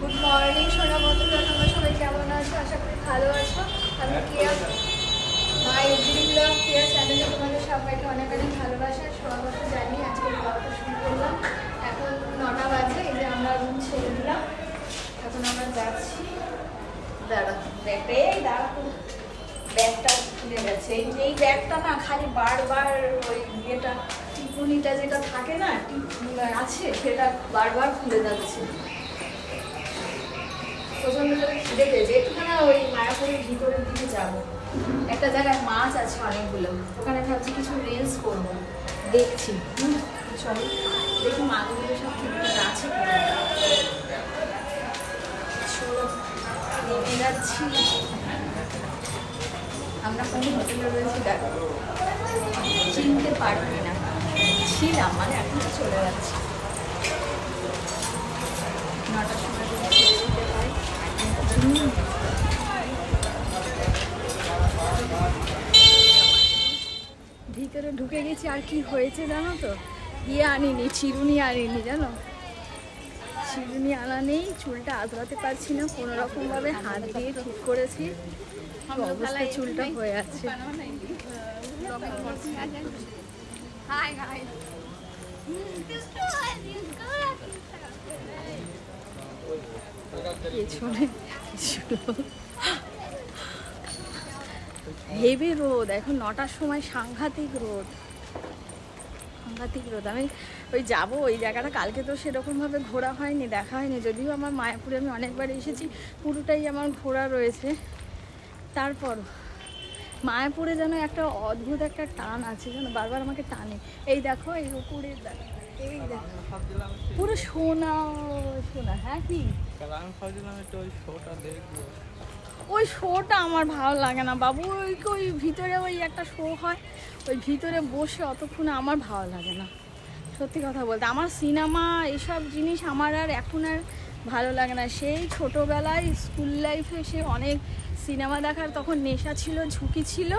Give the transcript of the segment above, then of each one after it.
Good morning সোনা বন্ধুরা তোমরা সবাই কেমন আছো? আশা করি ভালো আছো। আমি কেয়া মাই এভরি ব্লগ কেয়া চ্যানেলে তোমাদের সবাইকে অনেক অনেক ভালোবাসা স্বাগত জানিয়ে আজকে ব্লগটা শুরু করলাম। এখন নটা বাজে এই যে আমরা রুম ছেড়ে দিলাম। এখন আমরা যাচ্ছি। দাঁড়া ব্যাগটা এই দাঁড়া ব্যাগটা খুলে গেছে। এই ব্যাগটা না খালি বারবার ওই ইয়েটা টিপুনিটা যেটা থাকে না আছে সেটা বারবার খুলে যাচ্ছে। প্রচণ্ড করে খিদে পেয়েছে। ওই মায়াপুরের ভিতরের দিকে যাব। একটা জায়গায় মাছ আছে অনেকগুলো। ওখানে ভাবছি কিছু রিলস করব। দেখছি। চলো। দেখি মাছগুলো সব ঠিকঠাক আছে নেমে যাচ্ছি। আমরা কোন হোটেলে রয়েছি, দেখো। চিনতে পারবি না। ছিলাম মানে এখন চলে যাচ্ছি। নটার সময় যদি ছেড়ে দিতে হয় হুম। ভিতরে ঢুকে গেছি আর কি হয়েছে জানো তো? ইয়ে আনিনি চিরুনি আনিনি জানো? চিরুনি আনা নেই চুলটা আঁচড়াতে পারছি না কোনো রকমভাবে হাত দিয়ে ঠিক করেছি অবস্থা চুলটা হয়ে আছে। পেছনে হেভি রোদ এখন নটার সময় সাংঘাতিক রোদ সাংঘাতিক রোদ আমি ওই যাব ওই জায়গাটা। কালকে তো সেরকমভাবে ঘোরা হয়নি দেখা হয়নি। যদিও আমার মায়াপুরে আমি অনেকবার এসেছি পুরোটাই আমার ঘোরা রয়েছে। তারপর মায়াপুরে যেন একটা অদ্ভুত একটা টান আছে যেন বারবার আমাকে টানে। এই দেখো এই উপরে দেখো, পুরো সোনা সোনা হ্যাঁ কি? ওই শোটা আমার ভালো লাগে না বাবু, ওই ওই ভিতরে ওই একটা শো হয়, ওই ভিতরে বসে অতক্ষণ আমার ভালো লাগে না। সত্যি কথা বলতে, আমার সিনেমা, এসব জিনিস আমার আর এখন আর ভালো লাগে না। সেই ছোটোবেলায় স্কুল লাইফে সে অনেক সিনেমা দেখার তখন নেশা ছিল, ঝুঁকি ছিল।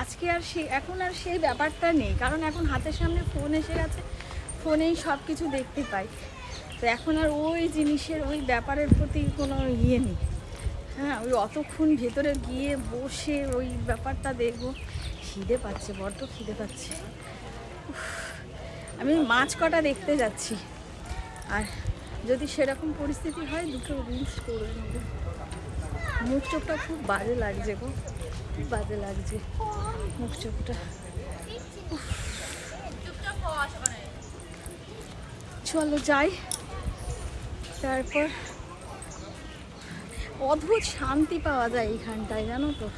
আজকে আর সে, এখন আর সেই ব্যাপারটা নেই, কারণ এখন হাতের সামনে ফোন এসে গেছে। ফোনেই সব কিছু দেখতে পাই। তো এখন আর ওই জিনিসের, ওই ব্যাপারের প্রতি কোনো ইয়ে নেই। হ্যাঁ ওই অতক্ষণ ভেতরে গিয়ে বসে ওই ব্যাপারটা দেখব। খিদে পাচ্ছে, বড্ড খিদে পাচ্ছে। আমি মাছ কটা দেখতে যাচ্ছি। আর যদি সেরকম পরিস্থিতি হয়, দুটো রিলস করে নেব। মুখ চোখটা খুব বাজে লাগছে গো। খুব বাজে লাগছে মুখ চোখটা। চলো যাই। তারপর অদ্ভুত শান্তি পাওয়া যায় এইখানটায়, জানো তো?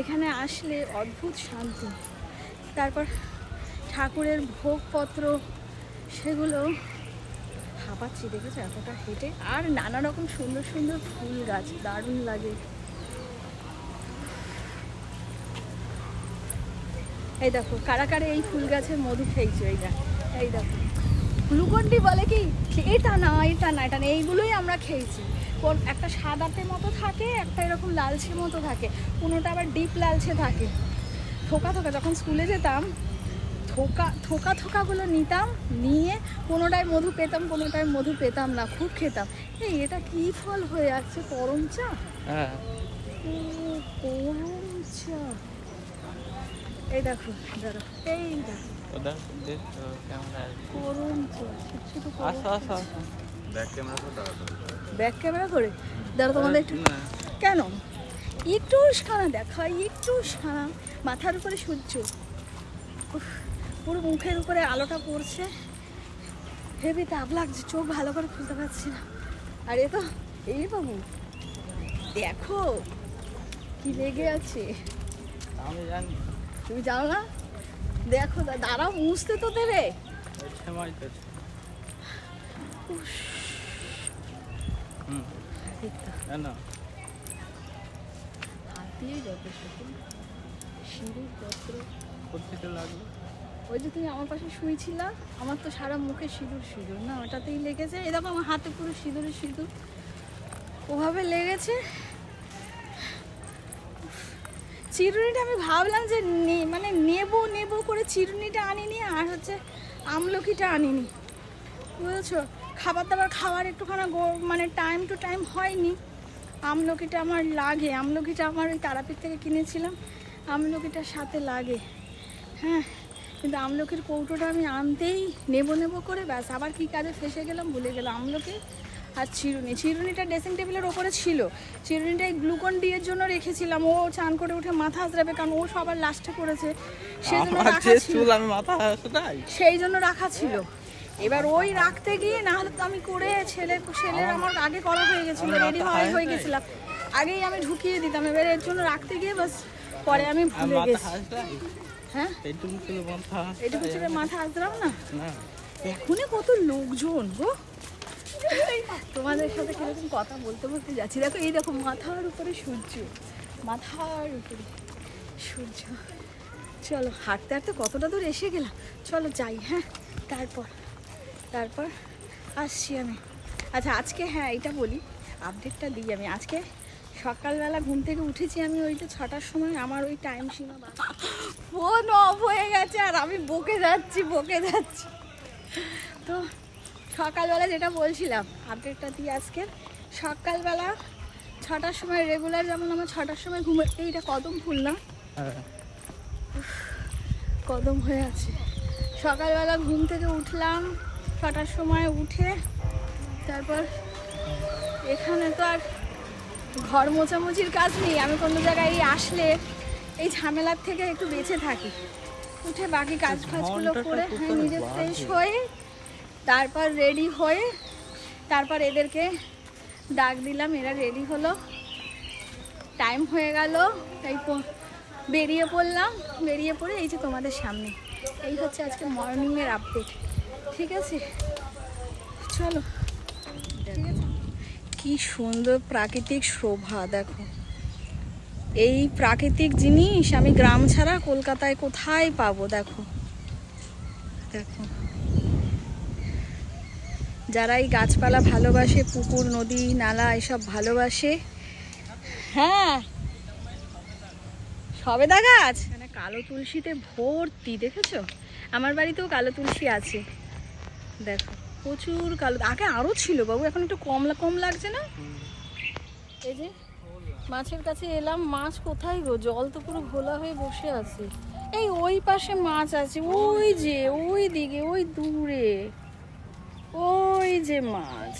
এখানে আসলে অদ্ভুত শান্তি। তারপর ঠাকুরের ভোগপত্র, সেগুলো হাঁপাচ্ছি দেখেছ? এতটা হেঁটে। আর নানা রকম সুন্দর সুন্দর ফুল গাছ, দারুণ লাগে। এই দেখো, কারা কারা এই ফুল গাছের মধু খেয়েছো? এই দেখ, এই দেখো। গ্লুকন্ডি বলে কি? এটা না এটা না এটা না এইগুলোই আমরা খেয়েছি। কোন একটা সাদাতে মতো থাকে একটা এরকম লালচে মতো থাকে কোনোটা আবার ডিপ লালচে থাকে। থোকা থোকা যখন স্কুলে যেতাম থোকা থোকা থোকাগুলো নিতাম নিয়ে কোনোটায় মধু পেতাম কোনোটায় মধু পেতাম না খুব খেতাম। এই এটা কি ফল হয়ে আছে করম চা? হ্যাঁ। করম চা। এই দেখো দাঁড়া এই দেখো। দেখো ক্যামেরা আসো আসো আসো। ব্যাক করে। দাঁড়া তোমাদের একটু কেন? একটু সানা দেখা একটু সানা মাথার উপরে সূর্য। উফ, পুরো মুখের উপরে আলোটা পড়ছে। হেভি তাপ লাগছে চোখ ভালো করে খুলতে পারছি না। আর এ তো এই বাবু দেখো কি লেগে আছে। আমি জানি। তুমি জানো না? দেখো দাঁড়াও মুছতে তো দেবে। ওই যে তুমি আমার পাশে শুয়েছিলা আমার তো সারা মুখে সিঁদুর সিঁদুর না? ওটাতেই লেগেছে। এরকম আমার হাতে পুরো সিঁদুরে সিঁদুর। ওভাবে লেগেছে। চিরুনিটা আমি ভাবলাম যে নে- মানে নেব নেব করে চিরুনিটা আনিনি আর হচ্ছে আমলকিটা আনিনি। বুঝেছ? খাবার দাবার খাওয়ার একটুখানা মানে টাইম টু টাইম হয়নি। আমলকিটা আমার লাগে। আমলকিটা আমার ওই তারাপীঠ থেকে কিনেছিলাম। আমলকিটার সাথে লাগে। হ্যাঁ কিন্তু আমলকির কৌটোটা আমি আনতেই নেব নেব করে ব্যাস। আবার কী কাজে ফেসে গেলাম, ভুলে গেলাম। আমলকি আর চিরুনি চিরুনিটা ড্রেসিং টেবিলের ওপরে ছিল। চিরুনিটা এই গ্লুকন ডি এর জন্য রেখেছিলাম। ও চান করে উঠে মাথা আজরাবে কারণ ও সবার লাস্টে সেজন্য আমার রাখা ছিল। মাথা সেই জন্য রাখা ছিল। এবার ওই রাখতে গিয়ে না হলে তো আমি করে ছেলে ছেলের আমার আগে করা হয়ে গেছিল রেডি হয়ে হয়ে গেছিলাম। আগেই আমি ঢুকিয়ে দিতাম। এবার এর জন্য রাখতে গিয়ে বাস পরে আমি ভুলে মাথা গেছি। হ্যাঁ? এইটুকু ছিল মাথা এটুকু ছেলে মাথা আসলাম না? না। এখনই কত লোকজন গো। তোমাদের সাথে কীরকম কথা বলতে বলতে যাচ্ছি। দেখো, এই দেখো, মাথার উপরে সূর্য। মাথার উপরে সূর্য। চলো, হাঁটতে হাঁটতে কতটা দূর এসে গেলাম। চলো যাই হ্যাঁ? তারপর তারপর আসছি আমি। আচ্ছা আজকে হ্যাঁ এটা বলি। আপডেটটা দিই আমি। আজকে সকালবেলা ঘুম থেকে উঠেছি আমি ওই যে ছটার সময়, আমার ওই টাইম সীমা ফোন অফ হয়ে গেছে আর আমি বকে যাচ্ছি বকে যাচ্ছি। তো সকালবেলা যেটা বলছিলাম আপডেটটা দিই আজকে। সকালবেলা ছটার সময় রেগুলার যেমন আমার ছটার সময় ঘুমে এইটা কদম ফুল না? হ্যাঁ। কদম হয়ে আছে। সকালবেলা ঘুম থেকে উঠলাম ছটার সময় উঠে তারপর এখানে তো আর ঘর মোছামুছির কাজ নেই আমি কোনো জায়গায় আসলে এই ঝামেলার থেকে একটু বেঁচে থাকি। উঠে বাকি কাজ ফাজগুলো করে হ্যাঁ করে নিজে ফ্রেশ হয়ে তারপর রেডি হয়ে তারপর এদেরকে ডাক দিলাম, এরা রেডি হলো। টাইম হয়ে গেল, তাই বেরিয়ে পড়লাম। বেরিয়ে পড়ে এই যে তোমাদের সামনে। এই হচ্ছে আজকে মর্নিংয়ের আপডেট ঠিক আছে? চলো। কি সুন্দর প্রাকৃতিক শোভা, দেখো। এই প্রাকৃতিক জিনিস আমি গ্রাম ছাড়া কলকাতায় কোথায় পাবো, দেখো। দেখো। যারা এই গাছপালা ভালোবাসে পুকুর নদী নালা এসব ভালোবাসে। হ্যাঁ। সবেদা গাছ? মানে কালো তুলসীতে ভর্তি দেখেছ? আমার বাড়িতেও কালো তুলসী আছে। দেখো প্রচুর কালো। আগে আরও ছিল বাবু এখন একটু কম কম লাগছে না? এই যে মাছের কাছে এলাম মাছ কোথায় গো? জল তো পুরো ঘোলা হয়ে বসে আছে। এই ওই পাশে মাছ আছে ওই যে ওই দিকে ওই দূরে। ওই যে মাছ।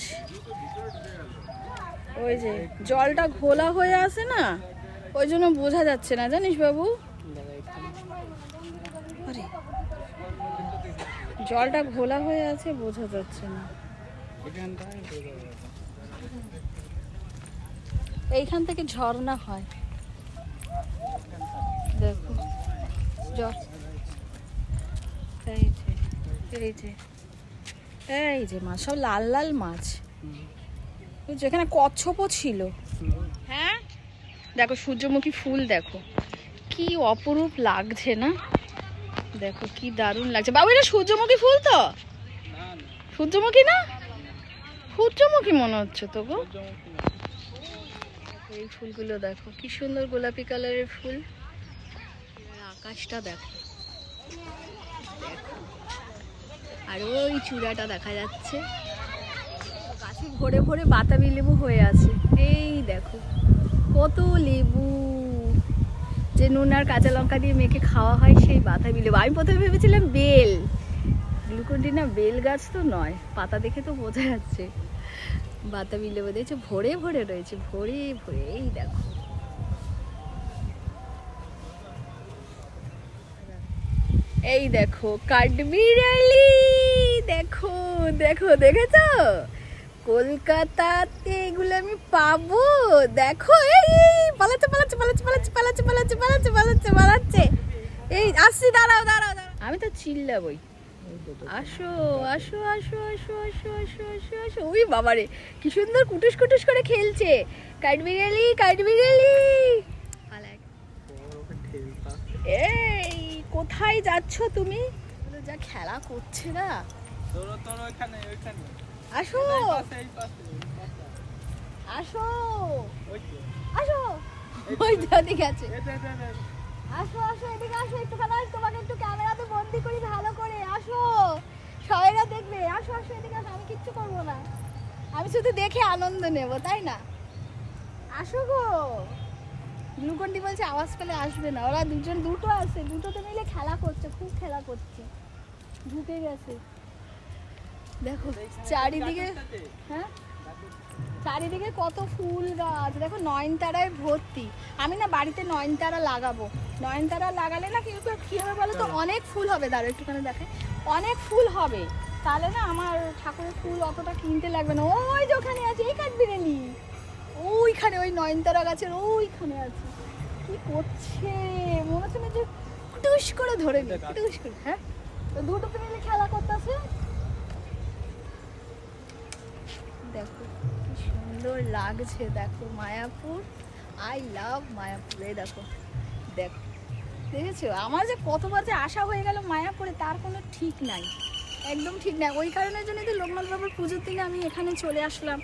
ওই যে জলটা ঘোলা হয়ে আছে না, ওই জন্য বোঝা যাচ্ছে না, জানিস বাবু? আরে, জলটা ঘোলা হয়ে আছে, বোঝা যাচ্ছে না। এইখান থেকে ঝর্ণা হয়। দেখো জল এই যে এই যে। এই যে মাছ সব লাল লাল মাছ। এখানে কচ্ছপও ছিল। হ্যাঁ? দেখো, সূর্যমুখী ফুল দেখো। কি অপরূপ লাগছে না? দেখো, কি দারুণ লাগছে। বাবু, এটা সূর্যমুখী ফুল তো? সূর্যমুখী না? সূর্যমুখী মনে হচ্ছে তো গো। এই ফুলগুলো দেখো, কি সুন্দর গোলাপি কালারের ফুল। আকাশটা দেখো। আর ওই চূড়াটা দেখা যাচ্ছে। গাছে ভরে ভরে বাতাবি লেবু হয়ে আছে। এই দেখো, কত লেবু। যে নুন আর কাঁচা লঙ্কা দিয়ে মেখে খাওয়া হয়, সেই বাতাবি লেবু। আমি প্রথমে ভেবেছিলাম বেল। গ্লুকন্ডি না বেল গাছ তো নয়, পাতা দেখে তো বোঝা যাচ্ছে। বাতাবি লেবু দেখছ, ভরে ভরে রয়েছে, ভরে ভরে, এই দেখো। এই দেখো, কাঠবিড়ালি। দেখো দেখো দেখেছ? কলকাতাতে এগুলো আমি পাবো। দেখো এই পালাচ্ছে পালাচ্ছে পালাচ্ছে পালাচ্ছে পালাচ্ছে পালাচ্ছে পালাচ্ছে পালাচ্ছে পালাচ্ছে। এই আসছি দাঁড়াও দাঁড়াও দাঁড়াও। আমি তো চিল্লাবই। আসো আসো আসো আসো আসো আসো আসো আসো। ওই বাবারে কি সুন্দর কুটুস কুটুস করে খেলছে। কাঠবিড়ালি কাঠবিড়ালি এই কোথায় যাচ্ছ তুমি? যা খেলা করছে না। আসো। আসো। আসো। ওই। আসো আসো এদিকে আসো তোমাকে একটু ক্যামেরাতে বন্দি করি ভালো করে। আসো। সবাইরা দেখবে। আসো আসো এদিকে আসো আমি কিচ্ছু করব না। আমি শুধু দেখে আনন্দ নেব তাই না? আসো গো। গ্লুকন্ডি বলছে আওয়াজ পেলে আসবে না। ওরা দুজন দুটো আছে। দুটোতে মিলে খেলা করছে খুব খেলা করছে। ঢুকে গেছে। দেখো, চারিদিকে হ্যাঁ? চারিদিকে কত ফুল গাছ। দেখো, নয়নতারায় ভর্তি। আমি না বাড়িতে নয়নতারা লাগাবো। নয়নতারা লাগালে না কিন্তু কী হবে বলো তো? অনেক ফুল হবে। দাঁড়ো একটুখানি দেখে অনেক ফুল হবে। তাহলে না আমার ঠাকুরের ফুল অতটা কিনতে লাগবে না। ওই যে ওখানে আছে, এই কাঠ বিরেলি ওইখানে, ওই নয়নতারা গাছের ওইখানে আছে। কি করছে? মনে হচ্ছে না যে টুস করে ধরে নি। টুস করে হ্যাঁ? তো দুটো মিলে খেলা করতেছে। দেখো, কি সুন্দর লাগছে, দেখো মায়াপুর। আই লাভ মায়াপুর দেখো দেখো, দেখেছ? আমার যে কতবার যে আশা হয়ে গেল মায়াপুরে, তার কোনো ঠিক নাই। একদম ঠিক নাই। ওই কারণের জন্য তো লোকনাথ বাবুর পুজোর দিনে আমি এখানে চলে আসলাম,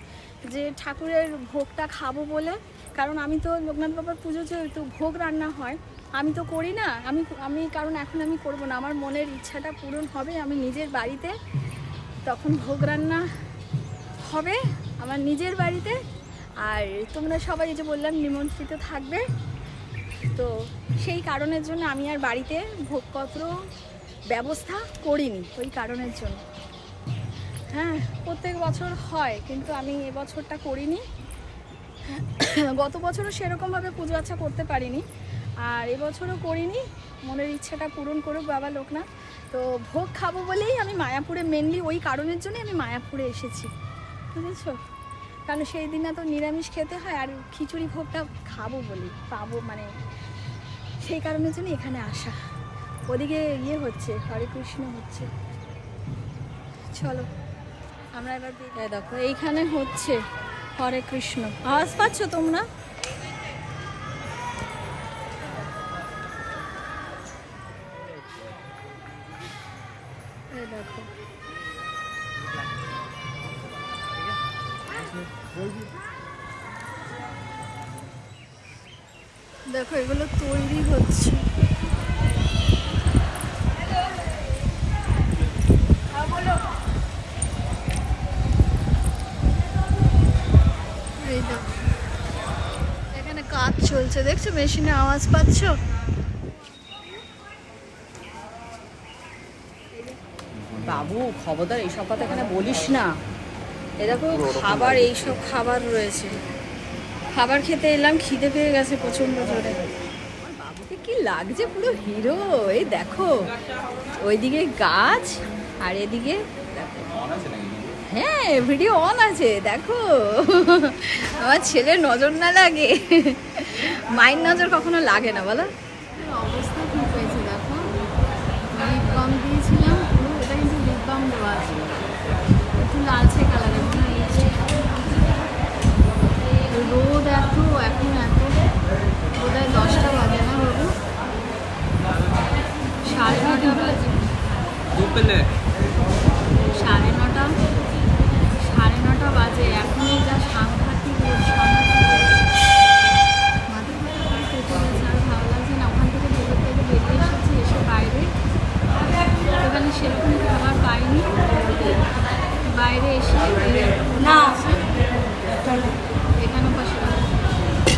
যে ঠাকুরের ভোগটা খাব বলে। কারণ আমি তো লোকনাথ বাবার পুজো যেহেতু ভোগ রান্না হয়, আমি তো করি না। আমি আমি, কারণ এখন আমি করব না। আমার মনের ইচ্ছাটা পূরণ হবে। আমি নিজের বাড়িতে তখন ভোগ রান্না হবে আমার নিজের বাড়িতে। আর তোমরা সবাই যে বললাম, নিমন্ত্রিত থাকবে। তো সেই কারণের জন্য আমি আর বাড়িতে ভোগপত্র ব্যবস্থা করিনি ওই কারণের জন্য। হ্যাঁ প্রত্যেক বছর হয়, কিন্তু আমি এবছরটা করিনি। গত বছরও সেরকমভাবে পুজো আচ্ছা করতে পারিনি। আর এবছরও করিনি, মনের ইচ্ছাটা পূরণ করুক বাবা লোকনাথ। তো ভোগ খাব বলেই আমি মায়াপুরে মেনলি ওই কারণের জন্যই আমি মায়াপুরে এসেছি। বুঝেছ কারণ সেই দিনে তো নিরামিষ খেতে হয় আর খিচুড়ি ভোগটা খাব বলি, পাবো মানে সেই কারণের জন্য এখানে আসা। ওদিকে ইয়ে হচ্ছে, হরে কৃষ্ণ হচ্ছে। চলো, আমরা এবার দেখো, এইখানে হচ্ছে হরে কৃষ্ণ। আওয়াজ পাচ্ছ তোমরা? দেখো। দেখো, এগুলো তৈরি হচ্ছে। এখানে কাজ চলছে। দেখছ, মেশিনে আওয়াজ পাচ্ছ? বাবু, খবরদার, এইসব কথা এখানে বলিস না। এ দেখো, খাবার, এইসব খাবার রয়েছে। খাবার খেতে এলাম, খিদে পেয়ে গেছে প্রচণ্ড জোরে। বাবুকে কি লাগছে পুরো হিরো? এই দেখো, ওইদিকে গাছ, আর এদিকে হ্যাঁ ভিডিও অন আছে, দেখো। আমার ছেলে নজর না লাগে। মায়ের নজর কখনো লাগে না, বলো। অবস্থা ঠিক হয়েছে, দেখো। দিয়েছিলাম, পুরো, এটা কিন্তু আছে কালারের রোদ এত এখন এত বোধহয় দশটা বাজে না বাবু সাড়ে নটা বাজে দু প্লেট সাড়ে নটা সাড়ে নটা বাজে এখনই যা সাংঘাতিক রোদ, সাংঘাতিক রোদ। মাথা ব্যথা করে পেটে গেছে, আর ভালো লাগছে না ওখান থেকে ভেতর থেকে বেরিয়ে এসেছি এসে বাইরে ওখানে সেরকম খাবার পাইনি বাইরে এসে না এখানে পাশে কচুরি আর ছোলার ডাল দুই প্লেট অর্ডার করলাম এই যে। এই যে। তিন প্লেট করিনি রান্নাটা খেতে পারব না ওই জন্য দুটো হয়ে যাবে এই যে। আর আছে, মনে হচ্ছে এখন শুধু জল খাই কিন্তু খেতে হবে এক্ষুনি বাসে গরম গরম খেয়ে নে ঠান্ডা হয়ে যাবে।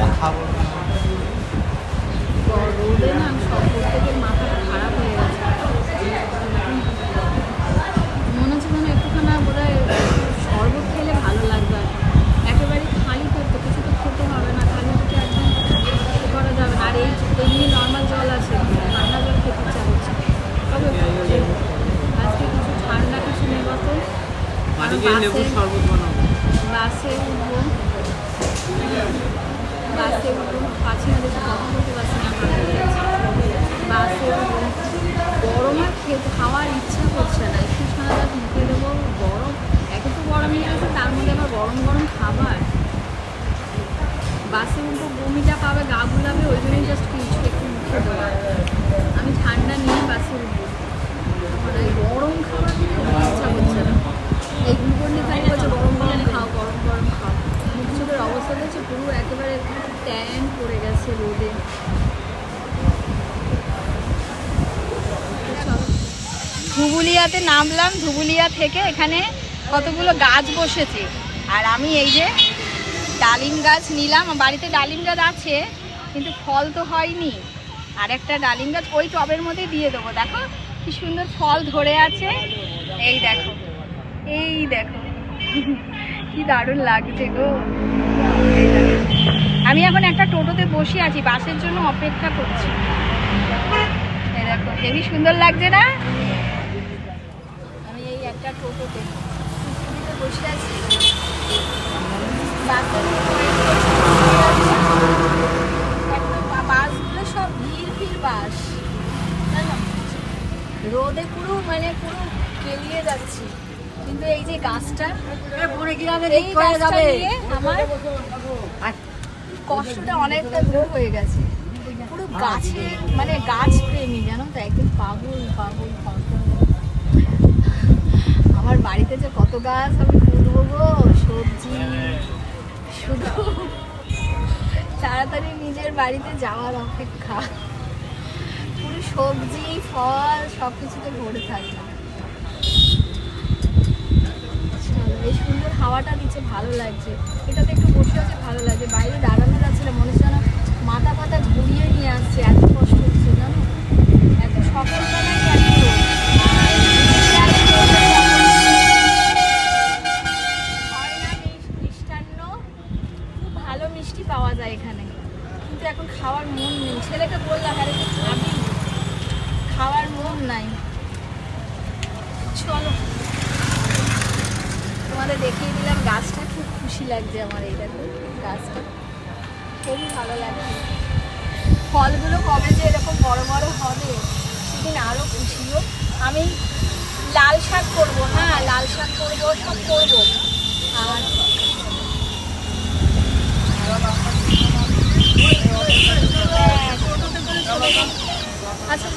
কথা গরম খেতে খাওয়ার ইচ্ছা করছে না। একটু ছানা মুখে দেবো, গরম। একে তো গরম গেছে তার মধ্যে আবার গরম গরম খাবার। বাসে উল্টো বমিটা পাবে, গা গুলাবে ওই জন্যই জাস্ট কিছু একটু মুখে দেওয়া আমি ঠান্ডা নিয়ে বাসে উঠবো। এই গরম খাবার ইচ্ছা করছে না। এই গ্লুকন্ডি খালি বলছে, গরম গরম খাও, গরম গরম খাও। মুখ চোখের অবস্থা দেখছে, পুরো একেবারে ট্যান পড়ে গেছে রোদে। ধুবুলিয়াতে নামলাম, ধুবুলিয়া থেকে এখানে কতগুলো গাছ বসেছে। আর আমি এই যে ডালিম গাছ নিলাম বাড়িতে ডালিম গাছ আছে, কিন্তু ফল তো হয়নি। আর একটা ডালিম গাছ ওই টবের মধ্যে দিয়ে দেবো, দেখো কি সুন্দর ফল ধরে আছে। এই দেখো এই দেখো, কি দারুণ লাগছে গো। আমি এখন একটা টোটোতে বসে আছি, বাসের জন্য অপেক্ষা করছি। দেখো হেবি সুন্দর লাগছে না? একটা টোটোতে টোটোতে বসে আছি। বাসগুলো সব ভিড় ভিড় বাস। রোদে পুরো মানে পুরো কেলিয়ে যাচ্ছি। কিন্তু এই যে গাছটা এই গাছটা নিয়ে আমার কষ্টটা অনেকটা দূর হয়ে গেছে। পুরো গাছে মানে গাছ প্রেমী জানো তো? একদম পাগল পাগল পাগল। আমার বাড়িতে যে কত গাছ আমি তুলবো গো, সবজি, শুধু তাড়াতাড়ি নিজের বাড়িতে যাওয়ার অপেক্ষা। পুরো সবজি, ফল সব কিছুতে ভরে থাকলাম এই সুন্দর হাওয়াটা দিচ্ছে, ভালো লাগছে। এটাতে একটু বসে আছে, ভালো লাগছে। বাইরে দাঁড়ানো যাচ্ছে না, মনে হচ্ছে মাথা পাতা ঘুরিয়ে নিয়ে আসছে, এত কষ্ট হচ্ছে, জানো? এত সকালবেলায় কিন্তু এখন খাওয়ার মন নেই। ছেলেকে বললাম, আরে খাবি খাওয়ার মন নাই। চলো। তোমাদের দেখিয়ে দিলাম, গাছটা খুব খুশি লাগছে আমার এই দেখো, গাছটা। খুবই ভালো লাগছে। ফলগুলো কবে যে এরকম বড় বড় হবে, সেদিন আরও খুশি হোক আমি লাল শাক করব হ্যাঁ লাল শাক করব, সব করব। আর হ্যাঁ, আচ্ছা।